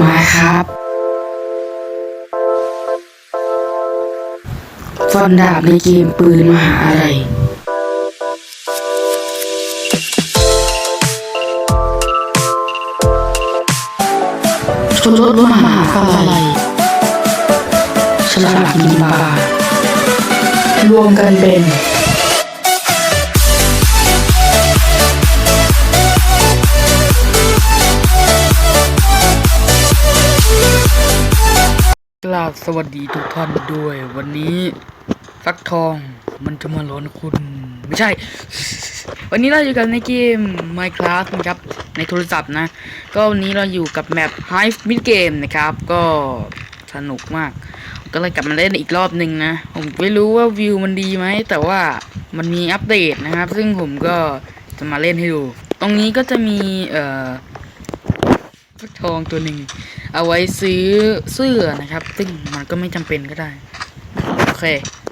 มาครับ ฟันดาบในเกมปืนมหาอะไรชนรถมหาอะไรฉลาดกินปลารวมกันเป็น ราบสวัสดีทุกท่านด้วย วันนี้ฟักทองมันจะมาร้อนคุณ ไม่ใช่ วันนี้เราอยู่กันในเกม Minecraft นะครับ ในโทรศัพท์นะ ก็วันนี้เราอยู่กับแมป Hive Mid Game นะครับ ก็สนุกมาก ก็เลยกลับมาเล่นอีกรอบหนึ่งนะ ผมไม่รู้ว่าวิวมันดีไหม แต่ว่ามันมีอัปเดตนะครับ ซึ่งผมก็จะมาเล่นให้ดู ตรงนี้ก็จะมีเอ่อ ฟักทองตัวหนึ่ง เอาไว้ซื้อเสื้อนะครับ ซึ่งมันก็ไม่จำเป็นก็ได้ โอเค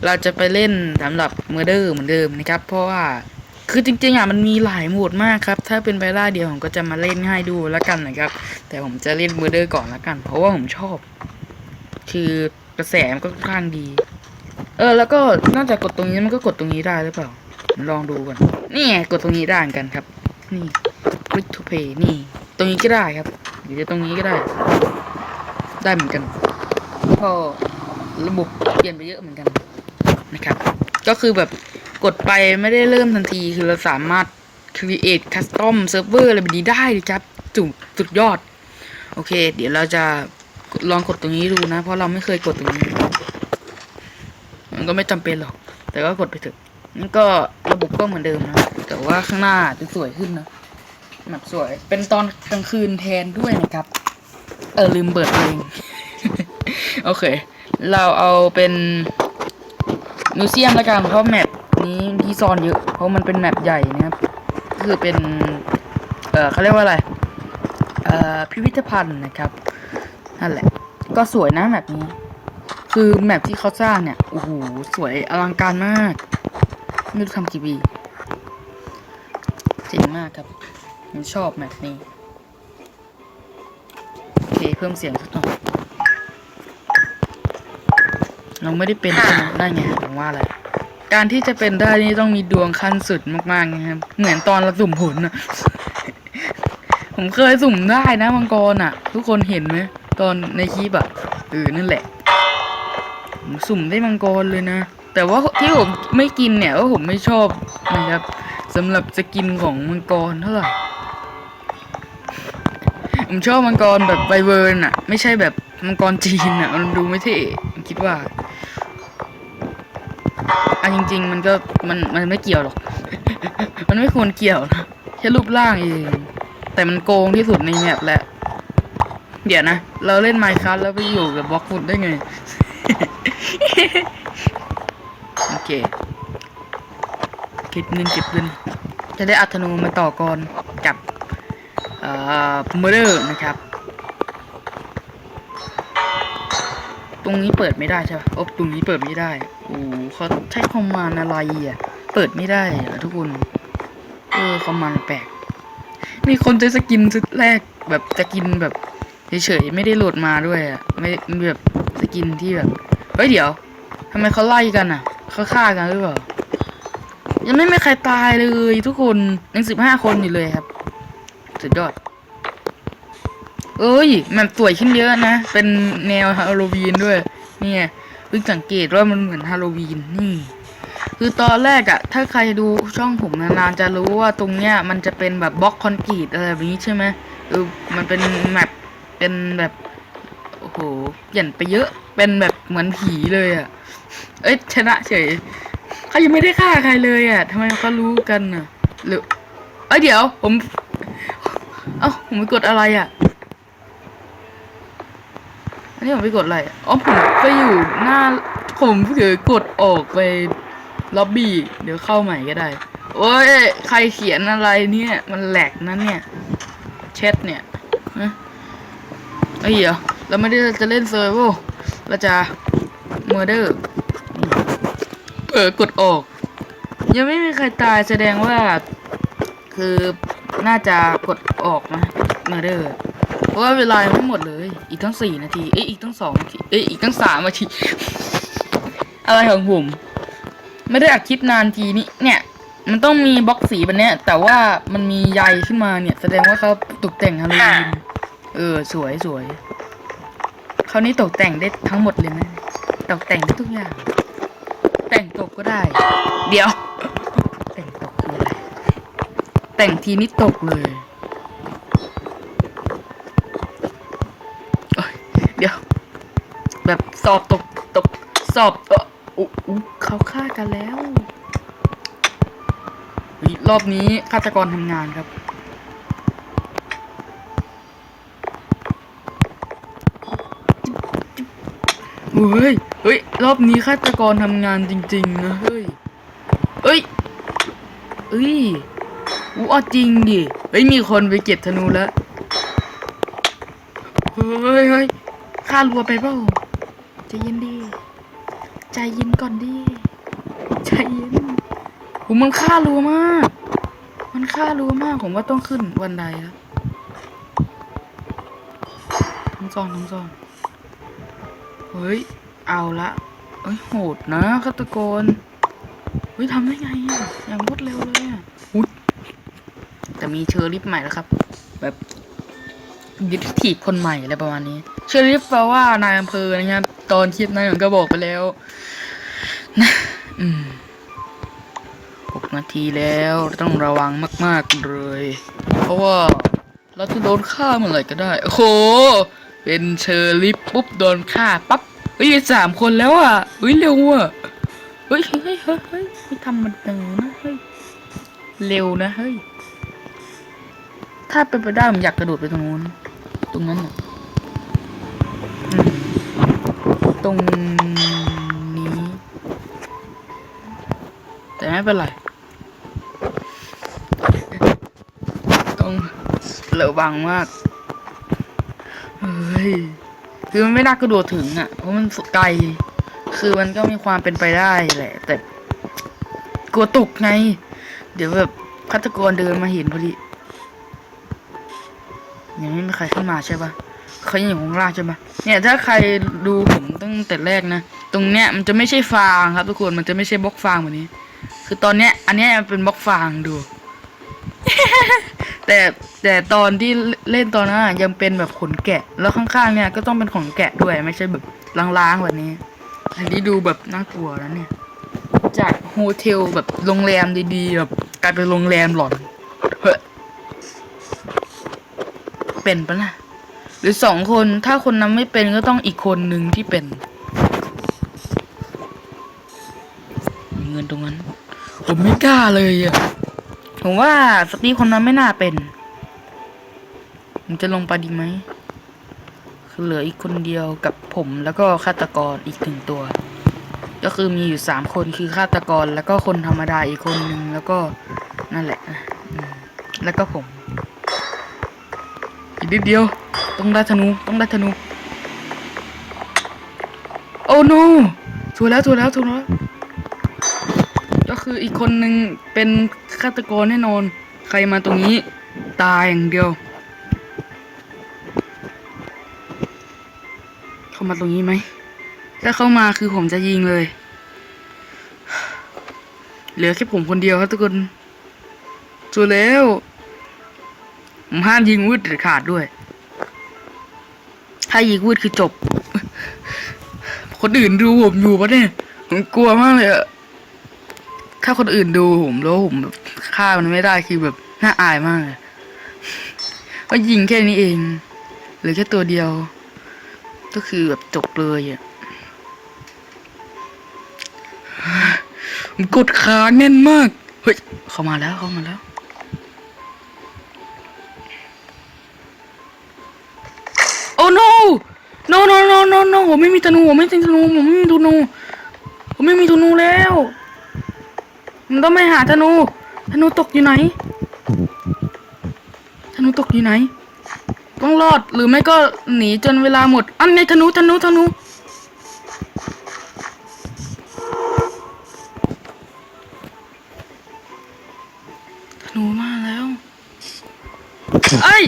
เราจะไปเล่นสำหรับเมอร์เดอร์เหมือนเดิมนะครับ เพราะว่าคือจริงๆอะมันมีหลายโหมดมากครับ ถ้าเป็นไปได้เดียวผมก็จะมาเล่นให้ดูแล้วกันนะครับ แต่ผมจะเล่นเมอร์เดอร์ก่อนแล้วกัน เพราะว่าผมชอบ คือกระแสมันก็ค่อนข้างดี เออ แล้วก็นอกจากกดตรงนี้มันก็กดตรงนี้ได้หรือเปล่าลองดูก่อนนี่กดตรงนี้ได้กันครับ นี่ click to pay นี่ ตรงนี้ก็ได้ครับ รือจะตรงนี้ก็ได้ ได้เหมือนกันพอระบบเปลี่ยนไปเยอะเหมือนกันนะครับ ก็คือแบบกดไปไม่ได้เริ่มทันทีคือเราสามารถ create custom server อะไรแบบนี้ได้เลยครับจุดสุดยอด โอเค เดี๋ยวเราจะลองกดตรงนี้ดูนะ เพราะเราไม่เคยกดตรงนี้ มันก็ไม่จำเป็นหรอก แต่ก็กดไปเถอะนั่นก็ระบบก็เหมือนเดิมนะ แต่ว่าข้างหน้าจะสวยขึ้นนะ แบบสวย เป็นตอนกลางคืนแทนด้วยนะครับ เออลืมเปิดเพลงโอเค เราเอาเป็นมิวเซียมล้วกันเพราะแมปนี้ที่ซ่อนเยอะ เพราะมันเป็นแมปใหญ่นะครับ คือเป็น เออเขาเรียกว่าอะไร เอ่อ พิพิธภัณฑ์นะครับ นั่นแหละ ก็สวยนะแมปนี้ คือแมปที่เขาสร้างเนี่ย โอ้โห สวยอลังการมาก ไม่รู้ทำกี่ปีเจ๋งมากครับ ผมชอบแมปนี้ โอเค เพิ่มเสียงสักหน่อยเราไม่ได้เป็นใช่ไหมได้ไงผมว่าอะไรการที่จะเป็นได้นี่ต้องมีดวงขั้นสุดมากๆนะครับ เหมือนตอนเราสุ่มผลนะผมเคยสุ่มได้นะมังกรอะ ทุกคนเห็นไหมตอนในคลิปอะเออนั่นแหละผมสุ่มได้มังกรเลยนะ แต่ว่าที่ผมไม่กินเนี่ยว่าผมไม่ชอบนะครับสำหรับจะกินของมังกรเท่าไหร่ ผมชอบมังกรแบบไบเวิร์นอะไม่ใช่แบบมังกรจีนอะมันดูไม่เท่คิดว่าอันจริง ๆ มันก็มันมันไม่เกี่ยวหรอก มันไม่ควรเกี่ยวนะแค่รูปร่างเองแต่มันโกงที่สุดในแมปแหละเดี๋ยวนะ เราเล่นไมค์คัสแล้วไปอยู่กับบล็อกฟุตได้ไง โอเค เก็บเงินเก็บเงิน จะได้อัธนูมาต่อกรกับ เอ่อเมอร์เดอร์นะครับ ตรงนี้เปิดไม่ได้ใช่ปะโอ้ตรงนี้เปิดไม่ได้ โอ้เขาใช้คอมมาน์อะไรอะ เปิดไม่ได้เหรอทุกคน เออคอมมาน์แปลก มีคนจะสกินชุดแรกแบบจะกินแบบเฉยๆไม่ได้โหลดมาด้วยอะ ไม่แบบสกินที่แบบ เฮ้ยเดี๋ยวทำไมเขาไล่กันอะ เขาฆ่ากันหรือเปล่า ยังไม่มีใครตายเลยทุกคนยังสิบห้าคนอยู่เลยครับ สุดยอด เอ้ย มันสวยขึ้นเยอะนะ เป็นแนวฮาโลวีนด้วย เนี่ยเพิ่งสังเกตว่ามันเหมือนฮาโลวีนนี่ คือตอนแรกอะถ้าใครดูช่องผมนานๆจะรู้ว่าตรงเนี้ยมันจะเป็นแบบบล็อกคอนกรีตอะไรแบบนี้ใช่ไหมเออมันเป็นแมปเป็นแบบโอ้โหเปลี่ยนไปเยอะ เป็นแบบเหมือนผีเลยอะเอ้ยชนะเฉยเขายังไม่ได้ฆ่าใครเลยอะทำไมเขารู้กันอะหรือเอ้ยเดี๋ยวผม เอ้าผมไปกดอะไรอะอันนี้ผมไปกดอะไรอะอ๋อผมไปอยู่หน้า ผมเผลอกดออกไปล็อบบี้เดี๋ยวเข้าใหม่ก็ได้ โอ้ย ใครเขียนอะไรเนี่ย มันแหลกนะเนี่ยแชทเนี่ยฮะเอ้ยเดี๋ยเราไม่ได้จะเล่นเซอร์โวเราจะเมอร์เดอร์เออกดออก ยังไม่มีใครตายแสดงว่า คือน่าจะกด ออกนะเมอร์เดอร์เพราะว่าเวลายังไม่หมดเลย อีกตั้งสี่นาทีเอ้ยอีกตั้งสองนาทีเอ้ยอีกตั้งสามนาที อะไรของผม ไม่ได้อัดคลิปนานทีนี้เนี่ย มันต้องมีบล็อกสีแบบเนี้ย แต่ว่ามันมีใยขึ้นมาเนี่ย แสดงว่าเขาตกแต่งฮาโลวีนเออ สวยสวยคราวนี้ตกแต่งได้ทั้งหมดเลยนะตกแต่งได้ทุกอย่าง แต่งตกก็ได้ เดี๋ยว แต่งตกคืออะไรแต่งทีนี้ตกเลย สอบตกตกสอบเอออุเขาฆ่ากันแล้วรอบนี้ฆาตกรทำงานครับ เฮ้ย เฮ้ย รอบนี้ฆาตกรทำงานจริง ๆ นะ เฮ้ย เฮ้ยเฮ้ยอู้อาจริงดิ เฮ้ย มีคนไปเก็บธนูแล้ว เฮ้ยเฮ้ยฆ่ารัวไปเปล่า ใจเย็นดิใจเย็นก่อนดิใจเย็นโหมันฆ่ารัวมาก มันฆ่ารัวมาก ผมว่าต้องขึ้นวันใดแล้วทั้งซองทั้งซองเฮ้ย เอาละเอ้ยโหดนะฆาตกรเฮ้ยทำได้ไงอะอย่างรวดเร็วเลยอะแต่มีเชอร์ลิฟใหม่แล้วครับ แบบ ดิสทีฟคนใหม่อะไรประมาณนี้เชอริฟแปลว่านายอำเภอนะครับ ตอนคลิปนั้นผมก็บอกไปแล้วนะอืมหกนาทีแล้วต้องระวังมาก ๆ เลย เพราะว่าเราจะโดนฆ่าเมื่อไหร่ก็ได้โอ้โหเป็นเชอร์ลิฟปุ๊บโดนฆ่าปั๊บเฮ้ยสามคนแล้วอะเฮ้ยเร็วอะเฮ้ยเฮ้ยเฮ้ยเฮ้ยเฮ้ยไม่ทำมันเตอนะเฮ้ยเร็วนะเฮ้ยถ้าเป็นไปได้ผมอยากกระโดดไปตรงนู้น ตรงนั้นอะอืมตรงนี้ แต่ไม่เป็นไรต้องระวังมาก เฮ้ย คือมันไม่น่ากระโดดถึงอะ เพราะมันไกล คือมันก็มีความเป็นไปได้แหละ แต่กลัวตกไง เดี๋ยวแบบฆาตกรเดินมาเห็นพอดี ยังไม่มีใครขึ้นมาใช่ปะเขายังอยู่ข้างล่างใช่ปะเนี่ยถ้าใครดูผมตั้งแต่แรกนะ ตรงเนี้ยมันจะไม่ใช่ฟางครับทุกคนมันจะไม่ใช่บล็อกฟางแบบนี้ คือตอนเนี้ยอันเนี้ยมันเป็นบล็อกฟางดู แต่แต่ตอนที่เล่นตอนนั้นยังเป็นแบบขนแกะ แล้วข้างๆเนี่ยก็ต้องเป็นขนแกะด้วยไม่ใช่แบบล้างๆแบบนี้อันนี้ดูแบบน่ากลัวแล้วเนี่ย จากโฮเทลแบบโรงแรมดีๆแบบกลายเป็นโรงแรมหลอน เป็นปะนะหรือสองคนถ้าคนนั้นไม่เป็นก็ต้องอีกคนหนึ่งที่เป็นมีเงินตรงนั้น ผมไม่กล้าเลยอะผมว่าสตีคนนั้นไม่น่าเป็นผมจะลงไปดีไหมคือเหลืออีกคนเดียวกับผมแล้วก็ฆาตกรอีกหนึ่งตัว ก็คือมีอยู่สามคนคือฆาตกรแล้วก็คนธรรมดาอีกคนหนึ่งแล้วก็นั่นแหละแล้วก็ผม นิดเดียว ต้องได้ธนู ต้องได้ธนู โอ้ no ถูกแล้วถูกแล้วถูกแล้ว ก็คืออีกคนหนึ่งเป็นฆาตกรแน่นอน ใครมาตรงนี้ ตายอย่างเดียว เข้ามาตรงนี้ไหม ถ้าเข้ามาคือผมจะยิงเลย เหลือแค่ผมคนเดียวครับทุกคนจูแล้ว ผมห้ามยิงวืดเด็ดขาดด้วย ถ้ายิงวืดคือจบ คนอื่นดูผมอยู่ปะเนี่ย ผมกลัวมากเลยอะถ้าคนอื่นดูผมแล้วผมแบบฆ่ามันไม่ได้คือแบบน่าอายมากเลยว่ายิงแค่นี้เองหลือแค่ตัวเดียว ก็คือแบบจบเลยอะผมกดขาแน่นมาก เฮ้ย เข้ามาแล้วเข้ามาแล้ว ผมไม่มีธนูผมไม่มีธนูผมไม่มีธนูผมไม่มีธนูแล้วผมต้องไปหาธนูธนูตกอยู่ไหนธนูตกอยู่ไหน ต้องรอดหรือไม่ก็หนีจนเวลาหมด อันในธนูธนูธนูธนูมาแล้วเอ้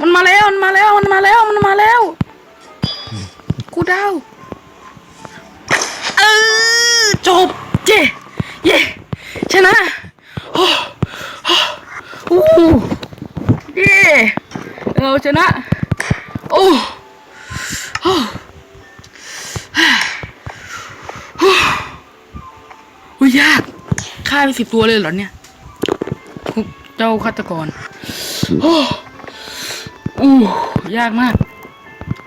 มันมาแล้วมันมาแล้วมันมาแล้วมันมาแล้ว กูเดาเออจบเย่เย่ชนะโอ้โอ้เย่เราชนะ โอ้โอ้โอ้ยากฆ่าไปสิบตัวเลยเหรอเนี่ยเจ้าฆาตกรโอ้อู้ยากมาก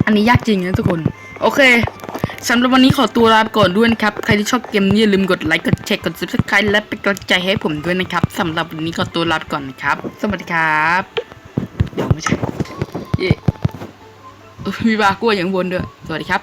อันนี้ยากจริงนะทุกคน โอเคสำหรับวันนี้ขอตัวลาไปก่อนด้วยนะครับ ใครที่ชอบเกมนี้อย่าลืมกดไลค์ กดแชร์ กด subscribe และเป็นกำลังใจให้ผมด้วยนะครับสำหรับวันนี้ขอตัวลาไปก่อนนะครับ สวัสดีครับ เดี๋ยวไม่ใช่เย่มีบากลัวอย่างบนด้วย สวัสดีครับ